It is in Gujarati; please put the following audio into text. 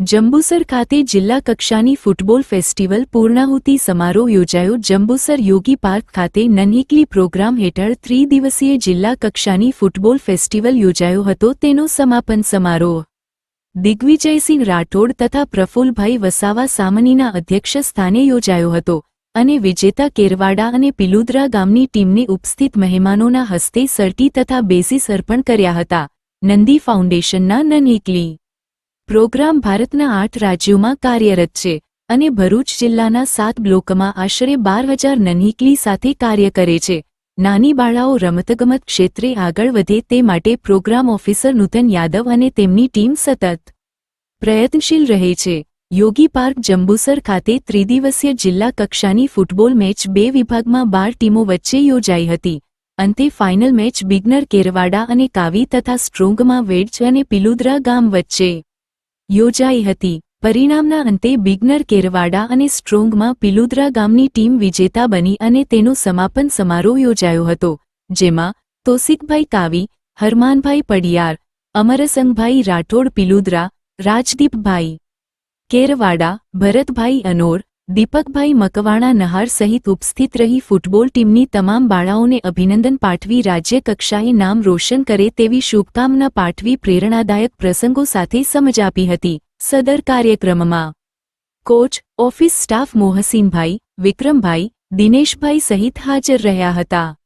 જંબુસર ખાતે જિલ્લા કક્ષાની ફૂટબોલ ફેસ્ટિવલ પૂર્ણાહુતિ સમારોહ યોજાયો. જંબુસર યોગી પાર્ક ખાતે નનહીકલી પ્રોગ્રામ હેઠળ ત્રિદિવસીય જિલ્લા કક્ષાની ફૂટબોલ ફેસ્ટિવલ યોજાયો હતો. તેનો સમાપન સમારોહ દિગ્વિજયસિંહ રાઠોડ તથા પ્રફુલભાઈ વસાવા સામનીના અધ્યક્ષ સ્થાને યોજાયો હતો અને વિજેતા કેરવાડા અને પિલુદ્રા ગામની ટીમને ઉપસ્થિત મહેમાનોના હસ્તે સર્ટી તથા બેસીસ અર્પણ કર્યા હતા. નંદી ફાઉન્ડેશનના નનીકલી પ્રોગ્રામ ભારતના આઠ રાજ્યોમાં કાર્યરત છે અને ભરૂચ જિલ્લાના સાત બ્લોકમાં આશરે બાર હજાર નનહીકલી સાથે કાર્ય કરે છે. નાની બાળાઓ રમતગમત ક્ષેત્રે આગળ વધે તે માટે પ્રોગ્રામ ઓફિસર નૂતન યાદવ અને તેમની ટીમ સતત પ્રયત્નશીલ રહે છે. યોગી પાર્ક જંબુસર ખાતે ત્રિદિવસીય જિલ્લા કક્ષાની ફૂટબોલ મેચ બે વિભાગમાં બાર ટીમો વચ્ચે યોજાઈ હતી. અંતે ફાઇનલ મેચ બિગનર કેરવાડા અને કાવી તથા સ્ટ્રોંગમાં વેડ્જ અને પિલુદ્રા ગામ વચ્ચે યોજાઈ હતી. પરિણામના અંતે બિગનર કેરવાડા અને સ્ટ્રોંગમાં પિલુદ્રા ગામની ટીમ વિજેતા બની અને તેનો સમાપન સમારોહ યોજાયો હતો, જેમાં તોસિકભાઈ કાવી, હરમાનભાઈ પડિયાર, અમરસંગભાઈ રાઠોડ પિલુદ્રા, રાજદીપભાઈ કેરવાડા, ભરતભાઈ અનોર દીપકભાઈ મકવાણા નહાર સહિત ઉપસ્થિત રહી ફૂટબોલ ટીમની તમામ બાળાઓને અભિનંદન પાઠવી રાજ્ય કક્ષાએ નામ રોશન કરે તેવી શુભકામના પાઠવી પ્રેરણાદાયક પ્રસંગો સાથે સમજ આપી હતી. સદર કાર્યક્રમમાં coach, office staff Mohsinbhai, Vikrambhai, Dineshbhai સહિત હાજર રહ્યા હતા.